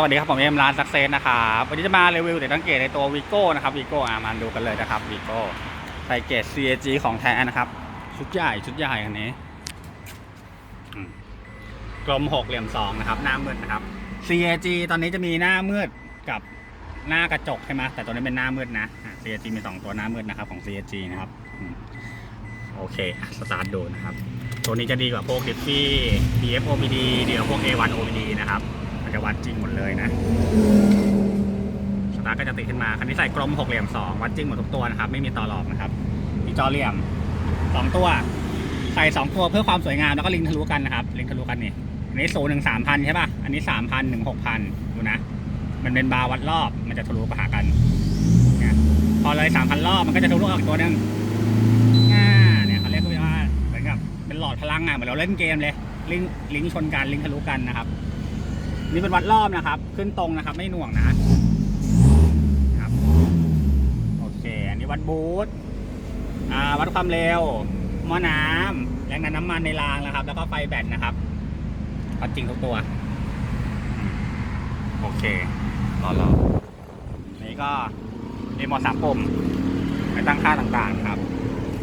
สวัสดีครับผมเอ็มร้านซักเซนนะครับวันนี้จะมารีวิวแต่ตั้งเกตในตัววีโก้นะครับวีโก้อะมาดูกันเลยนะครับวีโก้ใส่เกต CAG ของแท้นะครับชุดใหญ่ชุดใหญ่คันนี้กลมหกเหลี่ยมสองนะครับหน้ามืดนะครับ CAG ตอนนี้จะมีหน้ามืดกับหน้ากระจกใช่ไหมแต่ตัวนี้เป็นหน้ามืดนะ CAG มีสองตัวหน้ามืดนะครับของ CAG นะครับโอเคสตาร์ทดูนะครับ ตัวนี้จะดีกว่าพวกดิฟฟี่ DF OBD เดี๋ยวพวก A1 OBD นะครับ มันจะวัดจริงหมดเลยนะสตาร์ก็จะติดขึ้นมา คันนี้ใส่กลมหกเหลี่ยมสองวัดจริงหมดทุกตัวนะครับ ไม่มีต่อหลอกนะครับ มีจอเหลี่ยมสองตัว ใส่สองตัวเพื่อความสวยงามแล้วก็ลิงทะลุกันนะครับ ลิงทะลุกันนี่ อันนี้ศูนย์หนึ่งสามพันใช่ป่ะ อันนี้สามพันหนึ่งหกพันดูนะ มันเป็นบาร์วัดรอบ มันจะทะลุไปหากันนี่ยพอเลยสามพันรอบมันก็จะทะลุออกตัวหนึงอ่าเนี่ยเขาเรียกว่าเหมือนกับเป็นหลอดพลังอะ เหมือนเราเล่นเกมเลย ลิงลิงชนกันลิงทะลุกันนะครับ นี่เป็นวัดรอบนะครับ ขึ้นตรงนะครับ ไม่หน่วงนะครับ โอเค อันนี้วัดบูทอ่า วัดความเร็วหม้อน้ำแรงดันน้ำมันในรางนะครับ แล้วก็ไฟแบตนะครับวัดจริงทุกตัว โอเครอรอนี่ก็รีมทสามปุ่มไปตั้งค่าต่างๆครับ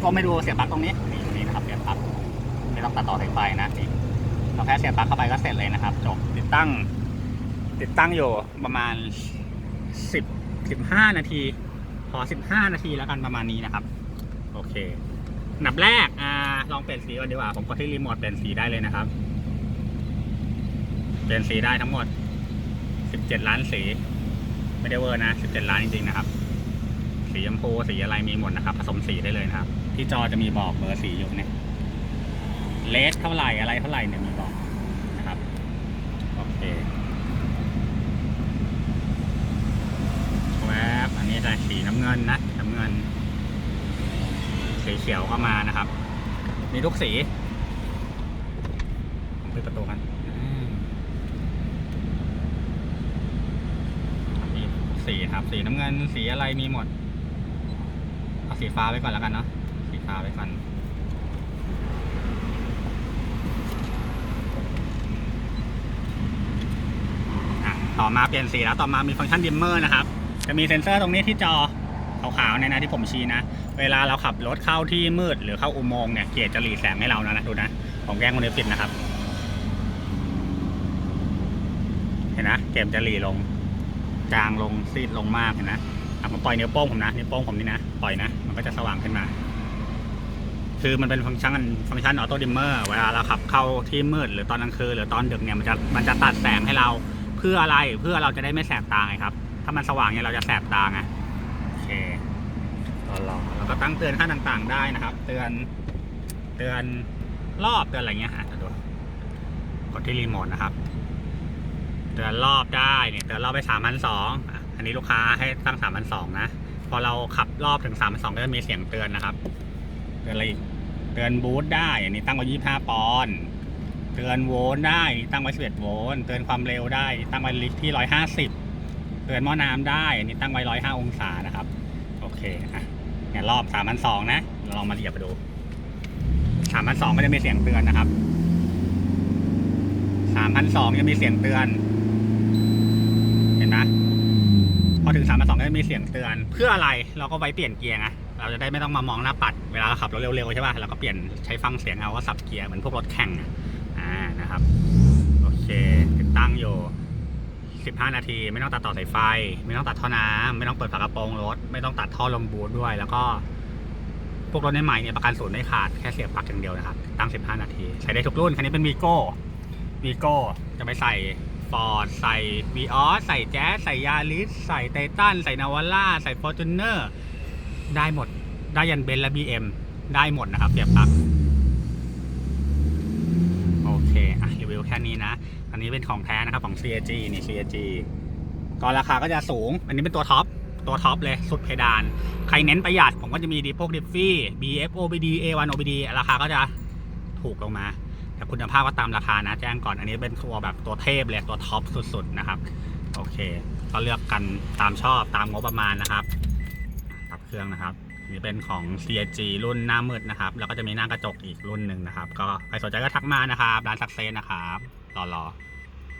ก็ไม่ดูเสียบปลั๊กตรงนี้ นี่นี่นะครับเสียบปลั๊กไม่ต้องตัดต่อสายไฟนะนี่ เราแค่เสียบปลั๊กเข้าไปก็เสร็จเลยนะครับจบติดตั้ง ติดตั้งอยู่ประมาณสิบสิบห้านาที ขอสิบห้านาทีแล้วกันประมาณนี้นะครับ โอเคอันดับแรกอ่าลองเปลี่ยนสีก่อนดีกว่า ผมกดที่รีโมทเปลี่ยนสีได้เลยนะครับ เปลี่ยนสีได้ทั้งหมดสิบเจ็ดล้านสี ไม่ได้เวอร์นะสิบเจ็ดล้านจริงๆนะครับ สีชมพูสีอะไรมีหมดนะครับ ผสมสีได้เลยนะครับ ที่จอจะมีบอกเบอร์สีอยู่เนี่ย เลสเท่าไหร่อะไรเท่าไหร่เนี่ยมีบอกนะครับโอเคแวบอันนี้จะสีน้ำเงินนะน้ำเงิน สีเขียวก็มานะครับ มีทุกสีผมปิดประตูกันมีสีครับ สีน้ำเงินสีอะไรมีหมดเอาสีฟ้าไว้ก่อนแล้วกันเนาะสีฟ้าไว้ก่อน อะ ต่อมาเปลี่ยนสีแล้วต่อมามีฟังก์ชันดิมเมอร์นะครับ จะมีเซ็นเซอร์ตรงนี้ที่จอขาวๆเนี่ยนะที่ผมชี้นะ เวลาเราขับรถเข้าที่มืดหรือเข้าอุโมงค์เนี่ยเกียร์จะหลีแสงให้เรานะนะดูนะผมแกล้งคนนี้ปิดนะครับ เห็นนะเกมจะหลีลงจางลงซีดลงมากเห็นนะอะผมปล่อยนิ้วโป้งผมนะนิ้วโป้งผมนี่นะปล่อยนะ มันก็จะสว่างขึ้นมา คือมันเป็นฟังก์ชันฟังก์ชันออโต้ดิมเมอร์เวลาเราขับเข้าที่มืดหรือตอนกลางคืนหรือตอนดึกเนี่ยมันจะมันจะตัดแสงให้เรา เพื่ออะไรเพื่อเราจะได้ไม่แสบตาไงครับ ถ้ามันสว่างเนี่ยเราจะแสบตาไงโอเครอรอแล้วก็ตั้งเตือนค่าต่างๆได้นะครับ เตือนเตือนรอบเตือนอะไรเงี้ยฮะจะดูกดที่รีโมทนะครับ เตือนรอบได้เนี่ยเตือนรอบไปสามพันสองอันนี้ลูกค้าให้ตั้งสามพันสองนะพอเราขับรอบถึงสามพันสองก็จะมีเสียงเตือนนะครับ เตือนอะไรอีกเตือนบูทได้ อันนี้ตั้งไว้ยี่ห้าปอนด์ เตือนโวลต์ได้ตั้งไว้สิบเอ็ดโวลต์เตือนความเร็วได้ ตั้งไว้ที่ร้อยห้าสิบเตือนหม้อน้ำได้อันนี้ตั้งไว้ร้อยห้าองศานะครับ โอเคอะเนี่ยรอบสามพันะเราลองมาเหยียบไปดูสามันสองก็จะมีเสียงเตือนนะครับสามพันสองจะมีเสียงเตือน เห็นไหมพอถึงสามพันก็จะมีเสียงเตือน เพื่ออะไรเราก็ไว้เปลี่ยนเกียร์ไงเราจะได้ไม่ต้องมามองหน้าปัด เวลาเราขับรถเร็วๆใช่ป่ะเราก็เปลี่ยนใช้ฟังเสียงเอาก็สับเกียร์เหมือนพวกรถแข่ง อ่านะครับ โอเค ติดตั้งอยู่ 15 นาที ไม่ต้องตัดต่อสายไฟ ไม่ต้องตัดท่อน้ำไม่ต้องเปิดฝากระโปรงรถ ไม่ต้องตัดท่อลมบูทด้วย แล้วก็ พวกรถใหม่เนี่ยประกันศูนย์ไม่ขาดแค่เสียบปลั๊กอย่างเดียวนะครับตั้ง 15 นาที ใช้ได้ทุกรุ่น คันนี้เป็นวีโก้วีโก้จะไปใส่ฟอร์ดใส่วีออสใส่แจ๊สใส่ยาริสใส่ไททันใส่นาวาร่าใส่ฟอร์จูเนอร์ได้หมดได้ยันเบนซ์และ BM ได้หมดนะครับเสียบปลั๊กโอเค อะรีวิวแค่นี้นะ อันนี้เป็นของแท้นะครับของ CAG นี่ CAG ก็ราคาก็จะสูง อันนี้เป็นตัวท็อป ตัวท็อปเลย สุดเพดาน ใครเน้นประหยัด ผมก็จะมีดีพวกดิฟฟี่ BF OBD A1 OBD ราคาก็จะถูกลงมา แต่คุณภาพก็ตามราคานะ แจ้งก่อน อันนี้เป็นตัวแบบตัวเทพเลย ตัวท็อปสุดๆนะครับ โอเค ก็เลือกกันตามชอบตามงบประมาณนะครับ ตับเครื่องนะครับ นี่เป็นของ CG รุ่นหน้ามืดนะครับ แล้วก็จะมีหน้ากระจกอีกรุ่นหนึ่งนะครับ ก็ใครสนใจก็ทักมานะครับ ร้านซักเซนนะครับ รอๆ